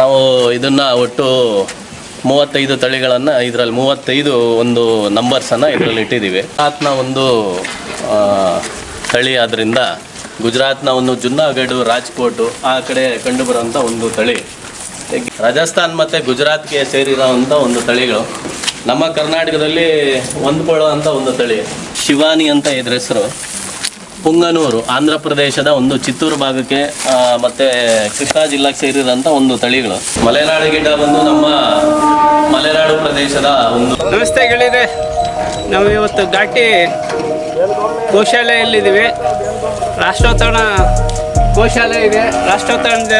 ನಾವು ಇದನ್ನ ಒಟ್ಟು ಮೂವತ್ತೈದು ತಳಿಗಳನ್ನು ಇದರಲ್ಲಿ ಮೂವತ್ತೈದು ಒಂದು ನಂಬರ್ಸನ್ನು ಇದರಲ್ಲಿ ಇಟ್ಟಿದ್ದೀವಿ. ಗುಜರಾತ್ನ ಒಂದು ತಳಿ ಆದ್ದರಿಂದ ಗುಜರಾತ್ನ ಒಂದು ಜುನ್ನಾಗಡು, ರಾಜ್ಕೋಟು, ಆ ಕಡೆ ಕಂಡುಬರುವಂಥ ಒಂದು ತಳಿ. ರಾಜಸ್ಥಾನ್ ಮತ್ತು ಗುಜರಾತ್ಗೆ ಸೇರಿರೋವಂಥ ಒಂದು ತಳಿಗಳು. ನಮ್ಮ ಕರ್ನಾಟಕದಲ್ಲಿ ಹೊಂದ್ಕೊಳ್ಳುವಂಥ ಒಂದು ತಳಿ ಶಿವಾನಿ ಅಂತ ಇದ್ರ ಹೆಸರು. ಪುಂಗನೂರು, ಆಂಧ್ರ ಪ್ರದೇಶದ ಒಂದು ಚಿತ್ತೂರು ಭಾಗಕ್ಕೆ ಮತ್ತೆ ಕೃಷ್ಣಾ ಜಿಲ್ಲೆಗೆ ಸೇರಿದಂಥ ಒಂದು ತಳಿಗಳು. ಮಲೆನಾಡು ಗಿಡ ಬಂದು ನಮ್ಮ ಮಲೆನಾಡು ಪ್ರದೇಶದ ಒಂದು ನಮಸ್ತೆ ಗೆಳೆಯರೆ. ನಾವು ಇವತ್ತು ಘಾಟಿ ಗೋಶಾಲೆಯಲ್ಲಿದ್ದೀವಿ. ರಾಷ್ಟ್ರೋತ್ಥಾನ ಗೋಶಾಲೆ ಇದೆ. ರಾಷ್ಟ್ರೋತ್ಥಾನದ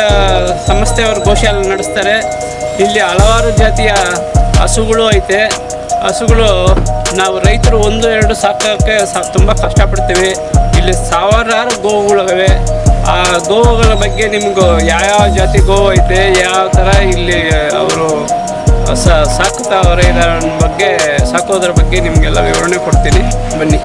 ಸಂಸ್ಥೆಯವರು ಗೋಶಾಲೆ ನಡೆಸ್ತಾರೆ. ಇಲ್ಲಿ ಹಲವಾರು ಜಾತಿಯ ಹಸುಗಳು ಐತೆ. ಹಸುಗಳು ನಾವು ರೈತರು ಒಂದು, ಎರಡು ಸಾಕೋಕ್ಕೆ ಸಾ, ತುಂಬ ಕಷ್ಟಪಡ್ತೀವಿ. ಇಲ್ಲಿ ಸಾವಿರಾರು ಗೋವುಗಳಿವೆ. ಆ ಗೋವುಗಳ ಬಗ್ಗೆ ನಿಮಗೂ ಯಾವ್ಯಾವ ಜಾತಿ ಗೋವು ಐತೆ, ಯಾವ ಥರ ಇಲ್ಲಿ ಅವರು ಸಾಕುತ್ತಾ ಅವರ ಇದರ ಬಗ್ಗೆ ಸಾಕೋದ್ರ ಬಗ್ಗೆ ನಿಮಗೆಲ್ಲ ವಿವರಣೆ ಕೊಡ್ತೀನಿ. ಬನ್ನಿ.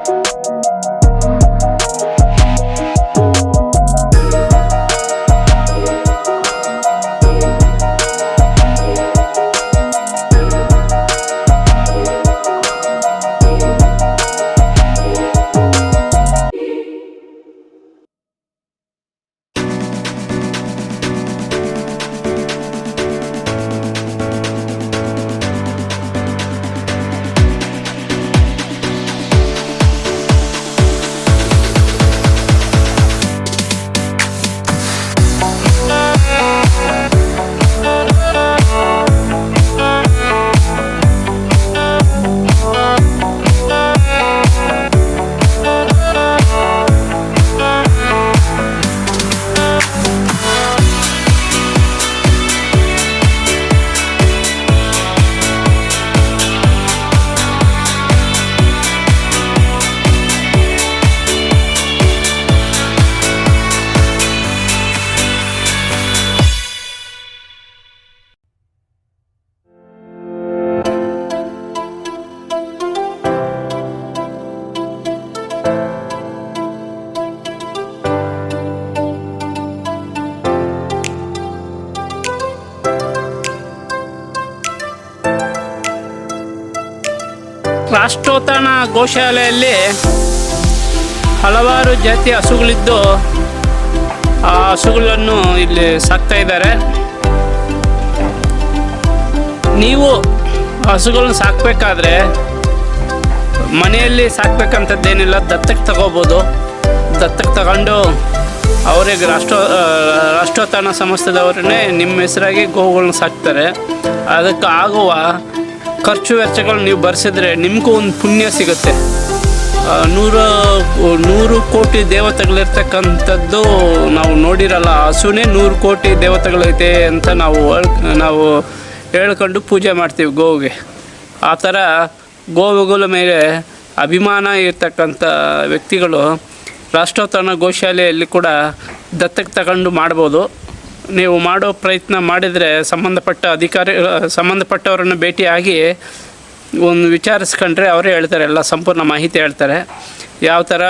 ಗೋಶಾಲೆಯಲ್ಲಿ ಹಲವಾರು ಜಾತಿ ಹಸುಗಳಿದ್ದು, ಆ ಹಸುಗಳನ್ನು ಇಲ್ಲಿ ಸಾಕ್ತಾ ಇದ್ದಾರೆ. ನೀವು ಹಸುಗಳನ್ನ ಸಾಕಬೇಕಾದ್ರೆ ಮನೆಯಲ್ಲಿ ಸಾಕ್ಬೇಕಂತದ್ದೇನಿಲ್ಲ ದತ್ತಕ್ಕೆ ತಗೋಬೋದು. ದತ್ತಕ್ಕೆ ತಗೊಂಡು ಅವರಿಗೆ ರಾಷ್ಟ್ರ ರಾಷ್ಟ್ರೋತ್ಥಾನ ಸಂಸ್ಥೆದವ್ರನ್ನೇ ನಿಮ್ಮ ಹೆಸರಾಗಿ ಗೋವುಗಳನ್ನ ಸಾಕ್ತಾರೆ. ಅದಕ್ಕೆ ಆಗುವ ಖರ್ಚು ವೆಚ್ಚಗಳನ್ನ ನೀವು ಭರಿಸಿದ್ರೆ ನಿಮಗೂ ಒಂದು ಪುಣ್ಯ ಸಿಗುತ್ತೆ. ನೂರ, ನೂರು ಕೋಟಿ ದೇವತೆಗಳಿರ್ತಕ್ಕಂಥದ್ದು ನಾವು ನೋಡಿರಲ್ಲ, ಹಸುನೇ ನೂರು ಕೋಟಿ ದೇವತೆಗಳೈತೆ ಅಂತ ನಾವು ನಾವು ಹೇಳ್ಕೊಂಡು ಪೂಜೆ ಮಾಡ್ತೀವಿ ಗೋವಿಗೆ. ಆ ಥರ ಗೋವುಗಳ ಮೇಲೆ ಅಭಿಮಾನ ಇರ್ತಕ್ಕಂಥ ವ್ಯಕ್ತಿಗಳು ರಾಷ್ಟ್ರೋತ್ಥಾನ ಗೋಶಾಲೆಯಲ್ಲಿ ಕೂಡ ದತ್ತಕ್ಕೆ ತಗೊಂಡು ಮಾಡ್ಬೋದು. ನೀವು ಮಾಡೋ ಪ್ರಯತ್ನ ಮಾಡಿದರೆ ಸಂಬಂಧಪಟ್ಟ ಅಧಿಕಾರಿ ಸಂಬಂಧಪಟ್ಟವರನ್ನು ಭೇಟಿಯಾಗಿ ಒಂದು ವಿಚಾರಿಸ್ಕೊಂಡ್ರೆ ಅವರೇ ಹೇಳ್ತಾರೆ, ಎಲ್ಲ ಸಂಪೂರ್ಣ ಮಾಹಿತಿ ಹೇಳ್ತಾರೆ. ಯಾವ ಥರ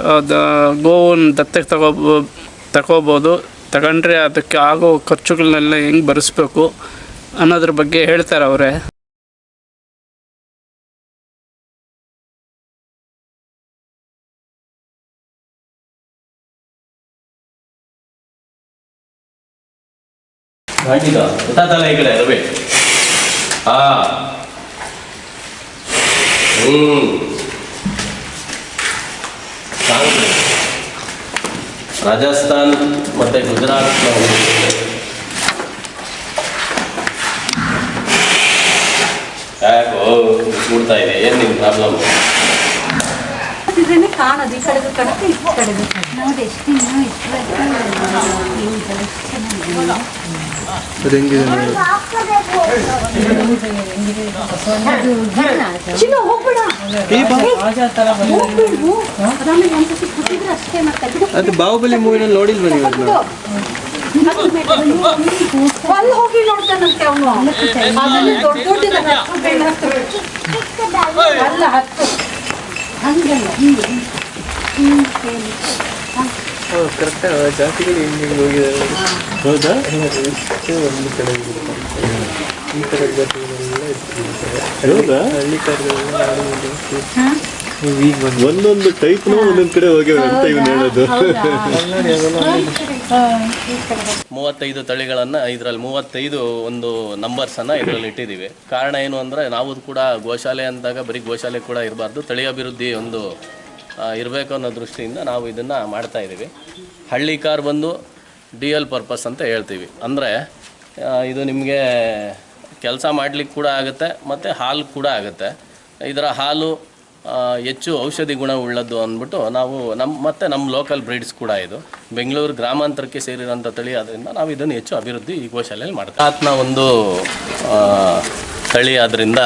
ಗೋವು ಗೋವನ್ನು ದತ್ತಕ್ಕೆ ತಗೋ ತಗೋಬೋದು, ತಗೊಂಡ್ರೆ ಅದಕ್ಕೆ ಆಗೋ ಖರ್ಚುಗಳನ್ನೆಲ್ಲ ಹೆಂಗೆ ಭರಿಸ್ಬೇಕು ಅನ್ನೋದ್ರ ಬಗ್ಗೆ ಹೇಳ್ತಾರೆ ಅವರೇ. ಘಾಟಿಗ ಗೊತ್ತಾತಲ್ಲ ಈ ಕಡೆ ರವಿ ಹಾ ಹ್ಮ್ ಸಾಂಗ್ಲಿ. ರಾಜಸ್ಥಾನ್ ಮತ್ತೆ ಗುಜರಾತ್ ಯಾಕೋ ಕೂಡ್ತಾ ಇದೆ ಏನ್ ನಿನ್ ಪ್ರಾಬ್ಲಮ್ ಇದ್ರೇನೆ ಕಾಣೋದು ಈ ಕಡೆಗೂ ಕಡತೆ ಈ ಕಡೆದು ನೋಡಿ ಎಷ್ಟು ಇನ್ನೂ ಬಿಡು. ಅದು ಬಾಹುಬಲಿ ಮೂವಿನಲ್ಲಿ ನೋಡಿಲ್ವ ನೀವು ಅದನ್ನ? ಅಲ್ಲಿ ಹೋಗಿ ನೋಡ್ತಾನಂತೆ ಅವನು. ಅದನ್ನು ದೊಡ್ಡ ದೊಡ್ಡ ಅಲ್ಲ ಹತ್ತು. ಹಂಗಲ್ಲ ಹಿಂಗೆ ಹಿಂಗೆ ಜಾತಿಗಳು ಹೆಂಗೆ ಹೆಂಗೆ ಹೋಗಿದ್ದಾರೆ ಹೌದಾ ಒಂದು ಕಡೆ. ಈ ಥರ ಜಾತಿಗಳೆಲ್ಲ ಹೌದಾ ಹಳ್ಳಿ ಕಾರ್ಗಳೆಲ್ಲ ಒಂದೊಂದು ಟೈಪ್ ಒಂದೊಂದ್ ಕಡೆ ಹೋಗ್ಯಾವ ಅಂತ ಇವ್ನು ಹೇಳೋದು. ಮೂವತ್ತೈದು ತಳಿಗಳನ್ನು ಇದರಲ್ಲಿ ಮೂವತ್ತೈದು ಒಂದು ನಂಬರ್ಸನ್ನು ಇದರಲ್ಲಿ ಇಟ್ಟಿದ್ದೀವಿ ಕಾರಣ ಏನು ಅಂದರೆ ನಾವು ಕೂಡ ಗೋಶಾಲೆ ಅಂದಾಗ ಬರೀ ಗೋಶಾಲೆ ಕೂಡ ಇರಬಾರ್ದು. ತಳಿ ಅಭಿವೃದ್ಧಿ ಒಂದು ಇರಬೇಕು ಅನ್ನೋ ದೃಷ್ಟಿಯಿಂದ ನಾವು ಇದನ್ನು ಮಾಡ್ತಾ ಇದ್ದೀವಿ ಹಳ್ಳಿ ಕಾರ್ ಬಂದು ಡಿ ಎಲ್ ಪರ್ಪಸ್ ಅಂತ ಹೇಳ್ತೀವಿ. ಅಂದರೆ ಇದು ನಿಮಗೆ ಕೆಲಸ ಮಾಡ್ಲಿಕ್ಕೆ ಕೂಡ ಆಗುತ್ತೆ ಮತ್ತು ಹಾಲು ಕೂಡ ಆಗುತ್ತೆ. ಇದರ ಹಾಲು ಹೆಚ್ಚು ಔಷಧಿ ಗುಣ ಉಳ್ಳದ್ದು ಅಂದ್ಬಿಟ್ಟು ನಾವು ನಮ್ಮ ಮತ್ತು ನಮ್ಮ ಲೋಕಲ್ ಬ್ರೀಡ್ಸ್ ಕೂಡ ಇದು. ಬೆಂಗಳೂರು ಗ್ರಾಮಾಂತರಕ್ಕೆ ಸೇರಿರೋಂಥ ತಳಿ ಆದ್ದರಿಂದ ನಾವು ಇದನ್ನು ಹೆಚ್ಚು ಅಭಿವೃದ್ಧಿ ಈ ಗೋಶಾಲೆಯಲ್ಲಿ ಮಾಡ್ತೀವಿ ಗುಜರಾತ್ನ ಒಂದು ತಳಿ ಆದ್ದರಿಂದ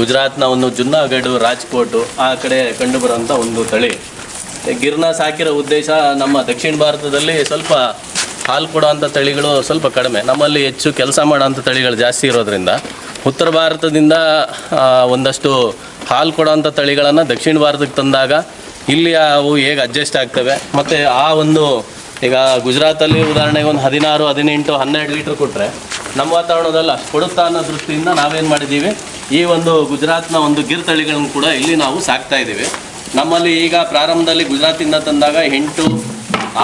ಗುಜರಾತ್ನ ಒಂದು ಜುನ್ನಾಗಢ ರಾಜ್ಕೋಟು, ಆ ಕಡೆ ಕಂಡುಬರುವಂಥ ಒಂದು ತಳಿ. ಗಿರ್ನ ಸಾಕಿರೋ ಉದ್ದೇಶ ನಮ್ಮ ದಕ್ಷಿಣ ಭಾರತದಲ್ಲಿ ಸ್ವಲ್ಪ ಹಾಲು ಕೊಡೋವಂಥ ತಳಿಗಳು ಸ್ವಲ್ಪ ಕಡಿಮೆ. ನಮ್ಮಲ್ಲಿ ಹೆಚ್ಚು ಕೆಲಸ ಮಾಡೋವಂಥ ತಳಿಗಳು ಜಾಸ್ತಿ ಇರೋದ್ರಿಂದ ಉತ್ತರ ಭಾರತದಿಂದ ಒಂದಷ್ಟು ಹಾಲು ಕೊಡೋವಂಥ ತಳಿಗಳನ್ನು ದಕ್ಷಿಣ ಭಾರತಕ್ಕೆ ತಂದಾಗ ಇಲ್ಲಿ ಅವು ಹೇಗೆ ಅಡ್ಜಸ್ಟ್ ಆಗ್ತವೆ. ಮತ್ತು ಆ ಒಂದು ಈಗ ಗುಜರಾತಲ್ಲಿ ಉದಾಹರಣೆಗೆ ಒಂದು ಹದಿನಾರು, ಹದಿನೆಂಟು, ಹನ್ನೆರಡು ಲೀಟ್ರ್ ಕೊಟ್ಟರೆ ನಮ್ಮ ವಾತಾವರಣದಲ್ಲಿ ಅಷ್ಟು ಕೊಡುತ್ತಾ ಅನ್ನೋ ದೃಷ್ಟಿಯಿಂದ ನಾವೇನು ಮಾಡಿದ್ದೀವಿ? ಈ ಒಂದು ಗುಜರಾತ್ನ ಒಂದು ಗಿರ್ ತಳಿಗಳನ್ನು ಕೂಡ ಇಲ್ಲಿ ನಾವು ಸಾಕ್ತಾ ಇದ್ದೀವಿ. ನಮ್ಮಲ್ಲಿ ಈಗ ಪ್ರಾರಂಭದಲ್ಲಿ ಗುಜರಾತಿಂದ ತಂದಾಗ ಎಂಟು,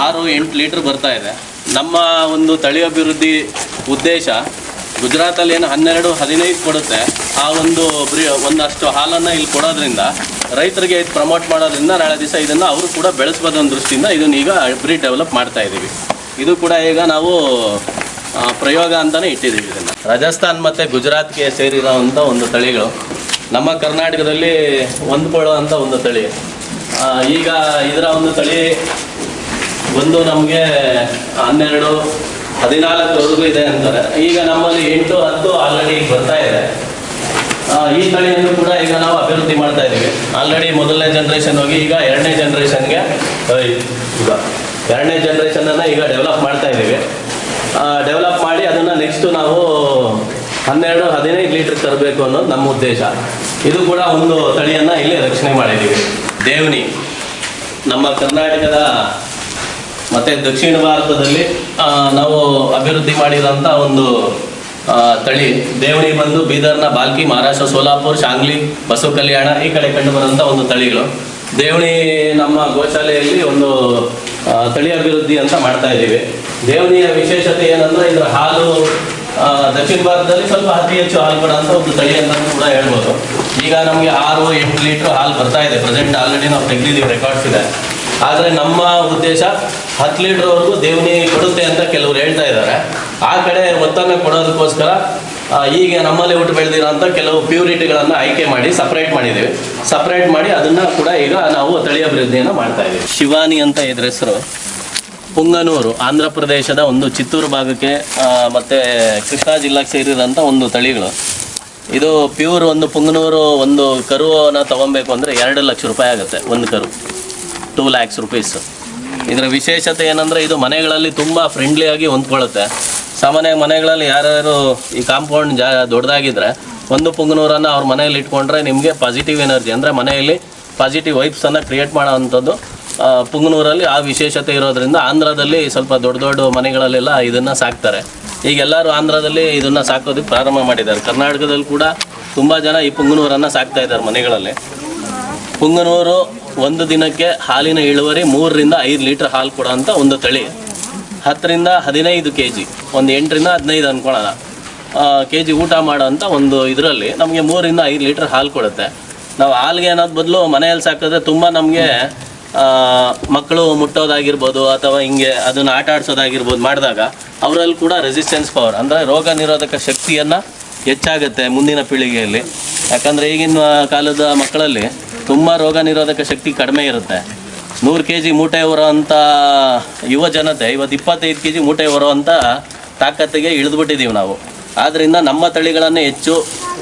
ಆರು, ಎಂಟು ಲೀಟ್ರ್ ಬರ್ತಾ ಇದೆ. ನಮ್ಮ ಒಂದು ತಳಿ ಅಭಿವೃದ್ಧಿ ಉದ್ದೇಶ ಗುಜರಾತಲ್ಲಿ ಏನು ಹನ್ನೆರಡು, ಹದಿನೈದು ಕೊಡುತ್ತೆ. ಆ ಒಂದು ಬ್ರಿ, ಒಂದಷ್ಟು ಹಾಲನ್ನು ಇಲ್ಲಿ ಕೊಡೋದ್ರಿಂದ ರೈತರಿಗೆ ಇದು ಪ್ರಮೋಟ್ ಮಾಡೋದ್ರಿಂದ ನಾಳೆ ದಿವಸ ಇದನ್ನು ಅವರು ಕೂಡ ಬೆಳೆಸ್ಬೋದು ಅನ್ನೋ ದೃಷ್ಟಿಯಿಂದ ಇದನ್ನ ಈಗ ಬ್ರೀಡ್ ಡೆವಲಪ್ ಮಾಡ್ತಾ ಇದ್ದೀವಿ. ಇದು ಕೂಡ ಈಗ ನಾವು ಪ್ರಯೋಗ ಅಂತಲೇ ಇಟ್ಟಿದ್ದೀವಿ ಇದನ್ನು. ರಾಜಸ್ಥಾನ್ ಮತ್ತು ಗುಜರಾತ್ಗೆ ಸೇರಿರೋವಂಥ ಒಂದು ತಳಿಗಳು. ನಮ್ಮ ಕರ್ನಾಟಕದಲ್ಲಿ ಹೊಂದ್ಕೊಳ್ಳುವಂಥ ಒಂದು ತಳಿ. ಈಗ ಇದರ ಒಂದು ತಳಿ ಒಂದು ನಮಗೆ ಹನ್ನೆರಡು ಹದಿನಾಲ್ಕರವರೆಗೂ ಇದೆ ಅಂತಾರೆ. ಈಗ ನಮ್ಮಲ್ಲಿ ಎಂಟು, ಹತ್ತು ಆಲ್ರೆಡಿ ಬರ್ತಾ ಇದೆ. ಈ ತಳಿಯನ್ನು ಕೂಡ ಈಗ ನಾವು ಅಭಿವೃದ್ಧಿ ಮಾಡ್ತಾ ಇದ್ದೀವಿ. ಆಲ್ರೆಡಿ ಮೊದಲನೇ ಜನ್ರೇಷನ್ ಹೋಗಿ ಈಗ ಎರಡನೇ ಜನ್ರೇಷನ್ಗೆ ಈಗ ಎರಡನೇ ಜನ್ರೇಷನನ್ನು ಈಗ ಡೆವಲಪ್ ಮಾಡ್ತಾ ಇದ್ದೀವಿ. ಡೆವಲಪ್ ಮಾಡಿ ಅದನ್ನು ನೆಕ್ಸ್ಟ್ ನಾವು ಹನ್ನೆರಡು, ಹದಿನೈದು ಲೀಟರ್ ತರಬೇಕು ಅನ್ನೋದು ನಮ್ಮ ಉದ್ದೇಶ. ಇದು ಕೂಡ ಒಂದು ತಳಿಯನ್ನು ಇಲ್ಲಿ ರಕ್ಷಣೆ ಮಾಡಿದ್ದೀವಿ. ದೇವನಿ. ನಮ್ಮ ಕರ್ನಾಟಕದ ಮತ್ತು ದಕ್ಷಿಣ ಭಾರತದಲ್ಲಿ ನಾವು ಅಭಿವೃದ್ಧಿ ಮಾಡಿರೋಂಥ ಒಂದು ತಳಿ. ದೇವಣಿ ಬಂದು ಬೀದರ್ನ ಬಾಲ್ಕಿ, ಮಹಾರಾಷ್ಟ್ರ, ಸೋಲಾಪುರ್, ಶಾಂಗ್ಲಿ, ಬಸವ ಕಲ್ಯಾಣ, ಈ ಕಡೆ ಕಂಡು ಒಂದು ತಳಿಗಳು. ದೇವಣಿ ನಮ್ಮ ಗೋಶಾಲೆಯಲ್ಲಿ ಒಂದು ತಳಿ ಅಭಿವೃದ್ಧಿ ಅಂತ ಮಾಡ್ತಾ ಇದ್ದೀವಿ. ದೇವಣಿಯ ವಿಶೇಷತೆ ಏನಂದ್ರೆ ಇದರ ಹಾಲು ದಕ್ಷಿಣ ಭಾರತದಲ್ಲಿ ಸ್ವಲ್ಪ ಅತಿ ಹೆಚ್ಚು ಹಾಲು ಕೊಡುವಂಥ ಒಂದು ತಳಿ ಅಂತ ಕೂಡ ಹೇಳ್ಬೋದು. ಈಗ ನಮಗೆ ಆರು ಎಂಟು ಲೀಟ್ರ್ ಹಾಲು ಬರ್ತಾ ಇದೆ. ಪ್ರೆಸೆಂಟ್ ಆಲ್ರೆಡಿ ನಾವು ತೆಗೆದಿದ್ದೀವಿ ರೆಕಾರ್ಡ್ಸ್ ಇದೆ. ಆದರೆ ನಮ್ಮ ಉದ್ದೇಶ ಹತ್ತು ಲೀಟ್ರ್ವರೆಗೂ ದೇವನಿ ಕೊಡುತ್ತೆ ಅಂತ ಕೆಲವರು ಹೇಳ್ತಾ ಇದ್ದಾರೆ. ಆ ಕಡೆ ಒತ್ತನ್ನು ಕೊಡೋದಕ್ಕೋಸ್ಕರ ಈಗ ನಮ್ಮಲ್ಲಿ ಹುಟ್ಟು ಅಂತ ಕೆಲವು ಪ್ಯೂರಿಟಿಗಳನ್ನು ಆಯ್ಕೆ ಮಾಡಿ ಸಪ್ರೇಟ್ ಮಾಡಿದ್ದೀವಿ. ಸಪ್ರೇಟ್ ಮಾಡಿ ಅದನ್ನು ಕೂಡ ಈಗ ನಾವು ತಳಿ ಅಭಿವೃದ್ಧಿಯನ್ನು ಮಾಡ್ತಾ ಇದ್ದೀವಿ. ಶಿವಾನಿ ಅಂತ ಇದ್ರ ಹೆಸರು. ಪುಂಗನೂರು, ಆಂಧ್ರ ಪ್ರದೇಶದ ಒಂದು ಚಿತ್ತೂರು ಭಾಗಕ್ಕೆ ಮತ್ತು ಮತ್ತೆ ಕೃಷ್ಣಾ ಜಿಲ್ಲೆಗೆ ಸೇರಿದಂಥ ಒಂದು ತಳಿಗಳು. ಇದು ಪ್ಯೂರ್ ಒಂದು ಪುಂಗನೂರು ಒಂದು ಕರುವನ್ನು ತಗೊಬೇಕು ಅಂದರೆ ಎರಡು ಲಕ್ಷ ರೂಪಾಯಿ ಆಗುತ್ತೆ ಒಂದು ಕರು. Two lakhs rupees. ಇದರ ವಿಶೇಷತೆ ಏನಂದರೆ ಇದು ಮನೆಗಳಲ್ಲಿ ತುಂಬ ಫ್ರೆಂಡ್ಲಿಯಾಗಿ ಹೊಂದ್ಕೊಳ್ಳುತ್ತೆ. ಸಾಮಾನ್ಯ ಮನೆಗಳಲ್ಲಿ ಯಾರ್ಯಾರು ಈ ಕಾಂಪೌಂಡ್ ಜಾ ದೊಡ್ಡದಾಗಿದ್ದರೆ ಒಂದು ಪುಂಗನೂರನ್ನು ಅವ್ರ ಮನೆಯಲ್ಲಿ ಇಟ್ಕೊಂಡ್ರೆ ನಿಮಗೆ ಪಾಸಿಟಿವ್ ಎನರ್ಜಿ ಅಂದರೆ ಮನೆಯಲ್ಲಿ ಪಾಸಿಟಿವ್ ವೈಬ್ಸನ್ನು ಕ್ರಿಯೇಟ್ ಮಾಡೋ ಅಂಥದ್ದು ಪುಂಗನೂರಲ್ಲಿ ಆ ವಿಶೇಷತೆ ಇರೋದ್ರಿಂದ ಆಂಧ್ರದಲ್ಲಿ ಸ್ವಲ್ಪ ದೊಡ್ಡ ದೊಡ್ಡ ಮನೆಗಳಲ್ಲೆಲ್ಲ ಇದನ್ನು ಸಾಕ್ತಾರೆ. ಈಗ ಎಲ್ಲರೂ ಆಂಧ್ರದಲ್ಲಿ ಇದನ್ನು ಸಾಕೋದಕ್ಕೆ ಪ್ರಾರಂಭ ಮಾಡಿದ್ದಾರೆ. ಕರ್ನಾಟಕದಲ್ಲಿ ಕೂಡ ತುಂಬ ಜನ ಈ ಪುಂಗನೂರನ್ನು ಸಾಕ್ತಾ ಇದ್ದಾರೆ ಮನೆಗಳಲ್ಲಿ. ಪುಂಗನೂರು ಒಂದು ದಿನಕ್ಕೆ ಹಾಲಿನ ಇಳುವರಿ ಮೂರರಿಂದ ಐದು ಲೀಟ್ರ್ ಹಾಲು ಕೊಡೋಂಥ ಒಂದು ತಳಿ. ಹತ್ತರಿಂದ ಹದಿನೈದು ಕೆ ಜಿ ಒಂದು ಎಂಟರಿಂದ ಹದಿನೈದು ಅಂದ್ಕೊಳ್ಳೋಣ ಕೆ ಜಿ ಊಟ ಮಾಡೋಂಥ ಒಂದು ಇದರಲ್ಲಿ ನಮಗೆ ಮೂರರಿಂದ ಐದು ಲೀಟ್ರ್ ಹಾಲು ಕೊಡುತ್ತೆ. ನಾವು ಹಾಲಿಗೆ ಅನ್ನೋದು ಬದಲು ಮನೆಯಲ್ಲಿ ಸಾಕಿದ್ರೆ ತುಂಬ ನಮಗೆ ಮಕ್ಕಳು ಮುಟ್ಟೋದಾಗಿರ್ಬೋದು ಅಥವಾ ಹಿಂಗೆ ಅದನ್ನು ಆಟ ಆಡಿಸೋದಾಗಿರ್ಬೋದು ಮಾಡಿದಾಗ ಅವರಲ್ಲಿ ಕೂಡ ರೆಸಿಸ್ಟೆನ್ಸ್ ಪವರ್ ಅಂದರೆ ರೋಗ ನಿರೋಧಕ ಶಕ್ತಿಯನ್ನು ಹೆಚ್ಚಾಗುತ್ತೆ ಮುಂದಿನ ಪೀಳಿಗೆಯಲ್ಲಿ. ಯಾಕಂದರೆ ಈಗಿನ ಕಾಲದ ಮಕ್ಕಳಲ್ಲಿ ತುಂಬ ರೋಗ ನಿರೋಧಕ ಶಕ್ತಿ ಕಡಿಮೆ ಇರುತ್ತೆ. ನೂರು ಕೆ ಜಿ ಮೂಟೆ ಹೊರೋವಂಥ ಯುವ ಜನತೆ, ಇವತ್ತು ಇಪ್ಪತ್ತೈದು ಕೆ ಜಿ ಮೂಟೆ ಹೊರೋವಂಥ ತಾಕತ್ತಿಗೆ ಇಳಿದ್ಬಿಟ್ಟಿದ್ದೀವಿ ನಾವು. ಆದ್ದರಿಂದ ನಮ್ಮ ತಳಿಗಳನ್ನು ಹೆಚ್ಚು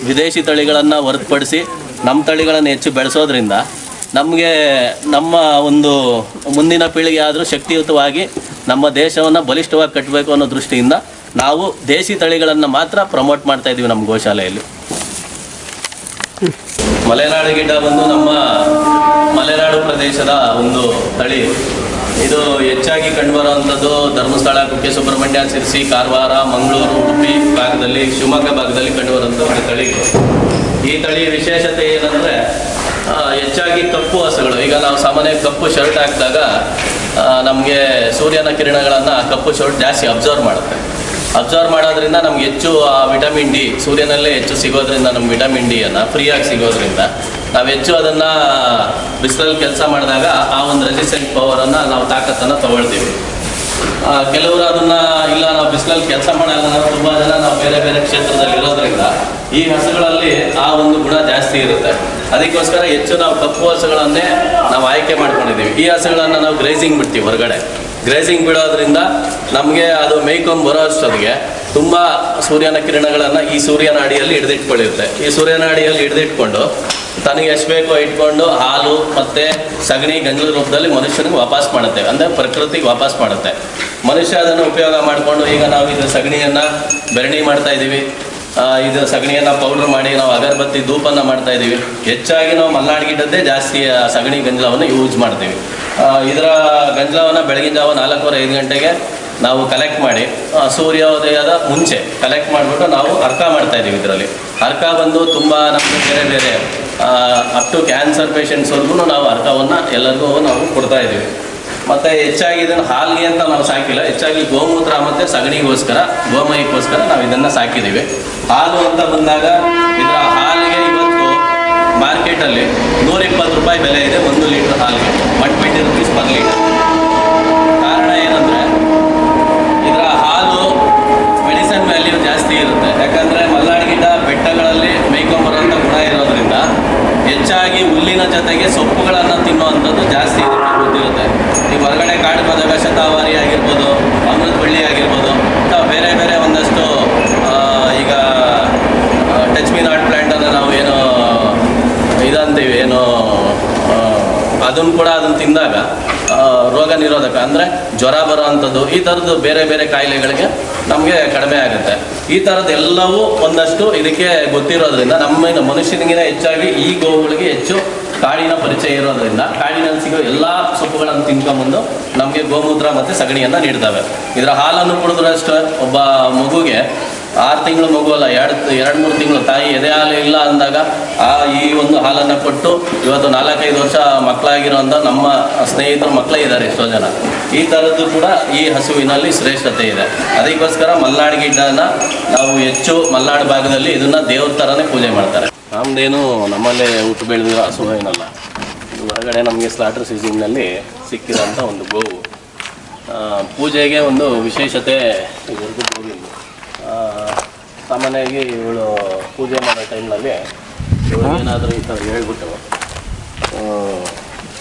ವಿದೇಶಿ ತಳಿಗಳನ್ನು ಹೊರತುಪಡಿಸಿ ನಮ್ಮ ತಳಿಗಳನ್ನು ಹೆಚ್ಚು ಬೆಳೆಸೋದ್ರಿಂದ ನಮಗೆ ನಮ್ಮ ಒಂದು ಮುಂದಿನ ಪೀಳಿಗೆ ಆದರೂ ಶಕ್ತಿಯುತವಾಗಿ ನಮ್ಮ ದೇಶವನ್ನು ಬಲಿಷ್ಠವಾಗಿ ಕಟ್ಟಬೇಕು ಅನ್ನೋ ದೃಷ್ಟಿಯಿಂದ ನಾವು ದೇಶಿ ತಳಿಗಳನ್ನು ಮಾತ್ರ ಪ್ರಮೋಟ್ ಮಾಡ್ತಾ ಇದ್ದೀವಿ ನಮ್ಮ ಗೋಶಾಲೆಯಲ್ಲಿ. ಮಲೆನಾಡು ಗಿಡ ಬಂದು ನಮ್ಮ ಮಲೆನಾಡು ಪ್ರದೇಶದ ಒಂದು ತಳಿ. ಇದು ಹೆಚ್ಚಾಗಿ ಕಂಡುಬರುವಂಥದ್ದು ಧರ್ಮಸ್ಥಳ, ಕುಕ್ಕೆ ಸುಬ್ರಹ್ಮಣ್ಯ, ಸಿರಿಸಿ, ಕಾರವಾರ, ಮಂಗಳೂರು, ಉಡುಪಿ ಭಾಗದಲ್ಲಿ, ಶಿವಮೊಗ್ಗ ಭಾಗದಲ್ಲಿ ಕಂಡುಬರುವಂಥ ಒಂದು ತಳಿ. ಈ ತಳಿ ವಿಶೇಷತೆ ಏನಂದರೆ ಹೆಚ್ಚಾಗಿ ಕಪ್ಪು ಹಸುಗಳು. ಈಗ ನಾವು ಸಾಮಾನ್ಯ ಕಪ್ಪು ಶರ್ಟ್ ಹಾಕಿದಾಗ ನಮಗೆ ಸೂರ್ಯನ ಕಿರಣಗಳನ್ನು ಕಪ್ಪು ಶರ್ಟ್ ಜಾಸ್ತಿ ಅಬ್ಸರ್ವ್ ಮಾಡುತ್ತೆ. ಅಬ್ಸರ್ವ್ ಮಾಡೋದ್ರಿಂದ ನಮ್ಗೆ ಹೆಚ್ಚು ಆ ವಿಟಮಿನ್ ಡಿ, ಸೂರ್ಯನಲ್ಲೇ ಹೆಚ್ಚು ಸಿಗೋದ್ರಿಂದ ನಮ್ಗೆ ವಿಟಮಿನ್ ಡಿ ಡಿಯನ್ನು ಫ್ರೀಯಾಗಿ ಸಿಗೋದ್ರಿಂದ. ನಾವು ಹೆಚ್ಚು ಅದನ್ನು ಬಿಸಿಲಲ್ಲಿ ಕೆಲಸ ಮಾಡಿದಾಗ ಆ ಒಂದು ರೆಸಿಸ್ಟೆಂಟ್ ಪವರನ್ನು ನಾವು ತಾಕತ್ತನ್ನು ತಗೊಳ್ತೀವಿ. ಕೆಲವರು ಅದನ್ನ ಇಲ್ಲ, ನಾವು ಬಿಸಿಲಲ್ಲಿ ಕೆಲಸ ಮಾಡಲ್ಲ, ನಾವು ತುಂಬಾ ಜನ ನಾವು ಬೇರೆ ಬೇರೆ ಕ್ಷೇತ್ರದಲ್ಲಿ ಇರೋದ್ರಿಂದ ಈ ಹಸುಗಳಲ್ಲಿ ಆ ಒಂದು ಗುಣ ಜಾಸ್ತಿ ಇರುತ್ತೆ. ಅದಕ್ಕೋಸ್ಕರ ಹೆಚ್ಚು ನಾವು ಕಪ್ಪು ಹಸುಗಳನ್ನೇ ನಾವು ಆಯ್ಕೆ ಮಾಡ್ಕೊಂಡಿದ್ದೀವಿ ಈ ಹಸುಗಳನ್ನು ನಾವು ಗ್ರೇಸಿಂಗ್ ಬಿಡ್ತೀವಿ ಹೊರಗಡೆ. ಗ್ರೇಸಿಂಗ್ ಬಿಡೋದ್ರಿಂದ ನಮಗೆ ಅದು ಮೇಯ್ಕೊಂಡು ಬರೋ ಅಷ್ಟೊತ್ತಿಗೆ ತುಂಬ ಸೂರ್ಯನ ಕಿರಣಗಳನ್ನು ಈ ಸೂರ್ಯನ ಅಡಿಯಲ್ಲಿ ಹಿಡಿದಿಟ್ಕೊಳ್ಳಿರುತ್ತೆ ಈ ಸೂರ್ಯನ ಅಡಿಯಲ್ಲಿ ಹಿಡಿದಿಟ್ಕೊಂಡು ತನಗೆ ಎಷ್ಟು ಬೇಕೋ ಇಟ್ಕೊಂಡು ಹಾಲು ಮತ್ತು ಸಗಣಿ ಗಂಜಲ ರೂಪದಲ್ಲಿ ಮನುಷ್ಯನಿಗೆ ವಾಪಸ್ ಮಾಡುತ್ತೆ. ಅಂದರೆ ಪ್ರಕೃತಿಗೆ ವಾಪಸ್ ಮಾಡುತ್ತೆ. ಮನುಷ್ಯ ಅದನ್ನು ಉಪಯೋಗ ಮಾಡಿಕೊಂಡು ಈಗ ನಾವು ಇದು ಸಗಣಿಯನ್ನು ಬೆರಣಿ ಮಾಡ್ತಾ ಇದ್ದೀವಿ ಇದು ಸಗಣಿಯನ್ನು ಪೌಡ್ರ್ ಮಾಡಿ ನಾವು ಅಗರಬತ್ತಿ ಧೂಪನ್ನು ಮಾಡ್ತಾ ಇದ್ದೀವಿ. ಹೆಚ್ಚಾಗಿ ನಾವು ಮಲ್ನಾಡ್ ಗಿಡದ್ದೇ ಜಾಸ್ತಿ ಸಗಣಿ ಗಂಜಲವನ್ನು ಯೂಸ್ ಮಾಡ್ತೀವಿ. ಇದರ ಗಂಜಲವನ್ನು ಬೆಳಗಿನ ಜಾವ ನಾಲ್ಕೂವರೆ ಐದು ಗಂಟೆಗೆ ನಾವು ಕಲೆಕ್ಟ್ ಮಾಡಿ ಸೂರ್ಯೋದಯದ ಮುಂಚೆ ಕಲೆಕ್ಟ್ ಮಾಡಿಬಿಟ್ಟು ನಾವು ಅರ್ಕ ಮಾಡ್ತಾ ಇದ್ದೀವಿ ಇದರಲ್ಲಿ. ಅರ್ಕ ಬಂದು ತುಂಬ ನಮಗೆ ಬೇರೆ ಬೇರೆ ಅಪ್ ಟು ಕ್ಯಾನ್ಸರ್ ಪೇಷಂಟ್ಸ್ವರೆಗೂ ನಾವು ಅರ್ಕವನ್ನು ಎಲ್ಲರಿಗೂ ನಾವು ಕೊಡ್ತಾ ಇದ್ದೀವಿ. ಮತ್ತು ಹೆಚ್ಚಾಗಿ ಇದನ್ನು ಹಾಲಿಗೆ ಅಂತ ನಾವು ಸಾಕಿಲ್ಲ, ಹೆಚ್ಚಾಗಿ ಗೋಮೂತ್ರ ಮತ್ತು ಸಗಣಿಗೋಸ್ಕರ ಗೋಮಯಕ್ಕೋಸ್ಕರ ನಾವು ಇದನ್ನು ಸಾಕಿದ್ದೀವಿ. ಹಾಲು ಅಂತ ಬಂದಾಗ ಇದರ ಹಾಲಿಗೆ ಇವತ್ತು ಮಾರ್ಕೆಟಲ್ಲಿ ನೂರಿಪ್ಪತ್ತು ರೂಪಾಯಿ ಬೆಲೆ ಇದೆ, ಒಂದು ಲೀಟರ್ ಹಾಲಿಗೆ. One twenty rupees per litre. ಕಾರಣ ಏನಂದರೆ, ಇದರ ಹಾಲು ಮೆಡಿಸನ್ ವ್ಯಾಲ್ಯೂ ಜಾಸ್ತಿ ಇರುತ್ತೆ. ಯಾಕಂದರೆ ಮಲ್ನಾಡ್ ಗಿಡ ಬೆಟ್ಟಗಳಲ್ಲಿ ಮೇಯ್ಕೊಂಬರೋಂಥ ಗುಣ ಇರೋದ್ರಿಂದ ಹೆಚ್ಚಾಗಿ ಹುಲ್ಲಿನ ಜೊತೆಗೆ ಸೊಪ್ಪುಗಳನ್ನು ತಿನ್ನುವಂಥದ್ದು ಜಾಸ್ತಿ ಗೊತ್ತಿರುತ್ತೆ. ಈಗ ಹೊರಗಡೆ ಕಾಡು ಹೋದಾಗ ಶತಾವಾರಿ ಆಗಿರ್ಬೋದು ಅಮೃತ ಬಳ್ಳಿ ಆಗಿರ್ಬೋದು ಅಥವಾ ಬೇರೆ ಬೇರೆ ಒಂದಷ್ಟು ಆ, ಈಗ ಟಚ್ ಮೀ ನಾಟ್ ಪ್ಲ್ಯಾಂಟನ್ನು ನಾವು ಏನು ಇದಂತೀವಿ ಏನು ಅದನ್ನು ಕೂಡ ಅದನ್ನು ತಿಂದಾಗ ರೋಗ ನಿರೋಧಕ, ಅಂದರೆ ಜ್ವರ ಬರುವಂಥದ್ದು ಈ ಥರದ್ದು ಬೇರೆ ಬೇರೆ ಕಾಯಿಲೆಗಳಿಗೆ ನಮಗೆ ಕಡಿಮೆ ಆಗುತ್ತೆ. ಈ ಥರದ್ದು ಎಲ್ಲವೂ ಒಂದಷ್ಟು ಇದಕ್ಕೆ ಗೊತ್ತಿರೋದ್ರಿಂದ, ನಮ್ಮ ಮನುಷ್ಯನಿಗಿಂತ ಹೆಚ್ಚಾಗಿ ಈ ಗೋವುಗಳಿಗೆ ಹೆಚ್ಚು ಕಾಡಿನ ಪರಿಚಯ ಇರೋದ್ರಿಂದ ಕಾಡಿನಲ್ಲಿ ಸಿಗೋ ಎಲ್ಲ ಸೊಪ್ಪುಗಳನ್ನು ತಿನ್ಕೊಂಬಂದು ನಮಗೆ ಗೋಮೂತ್ರ ಮತ್ತು ಸಗಣಿಯನ್ನು ನೀಡ್ತವೆ. ಇದರ ಹಾಲನ್ನು ಕುಡಿದ್ರೂ ಒಬ್ಬ ಮಗುಗೆ ಆರು ತಿಂಗಳು ಮಗುವಲ್ಲ ಎರಡು ಎರಡು ಮೂರು ತಿಂಗಳು ತಾಯಿ ಎದೆ ಹಾಲು ಇಲ್ಲ ಅಂದಾಗ ಆ ಈ ಒಂದು ಹಾಲನ್ನು ಕೊಟ್ಟು ಇವತ್ತು ನಾಲ್ಕೈದು ವರ್ಷ ಮಕ್ಕಳಾಗಿರುವಂಥ ನಮ್ಮ ಸ್ನೇಹಿತರು ಮಕ್ಕಳೇ ಇದ್ದಾರೆ ಎಷ್ಟೋ ಜನ. ಈ ಥರದ್ದು ಕೂಡ ಈ ಹಸುವಿನಲ್ಲಿ ಶ್ರೇಷ್ಠತೆ ಇದೆ. ಅದಕ್ಕೋಸ್ಕರ ಮಲ್ನಾಡ್ ಗಿಡ್ಡನ ನಾವು ಹೆಚ್ಚು ಮಲ್ನಾಡು ಭಾಗದಲ್ಲಿ ಇದನ್ನು ದೇವ್ರ ಥರನೇ ಪೂಜೆ ಮಾಡ್ತಾರೆ. ನಮ್ಮದೇನು ನಮ್ಮಲ್ಲೇ ಹುಟ್ಟು ಬೆಳೆದಿರೋ ಹಸು ಏನಲ್ಲ ಹೊರಗಡೆ ನಮಗೆ ಸ್ಲಾಟರ್ ಸೀಸನ್ನಲ್ಲಿ ಸಿಕ್ಕಿರೋಂಥ ಒಂದು ಗೋವು. ಪೂಜೆಗೆ ಒಂದು ವಿಶೇಷತೆ ಆ, ಸಾಮಾನ್ಯವಾಗಿ ಇವಳು ಪೂಜೆ ಮಾಡೋ ಟೈಮ್ನಲ್ಲಿ ಇವಳು ಏನಾದರೂ ಈ ಥರ ಹೇಳ್ಬಿಟ್ಟು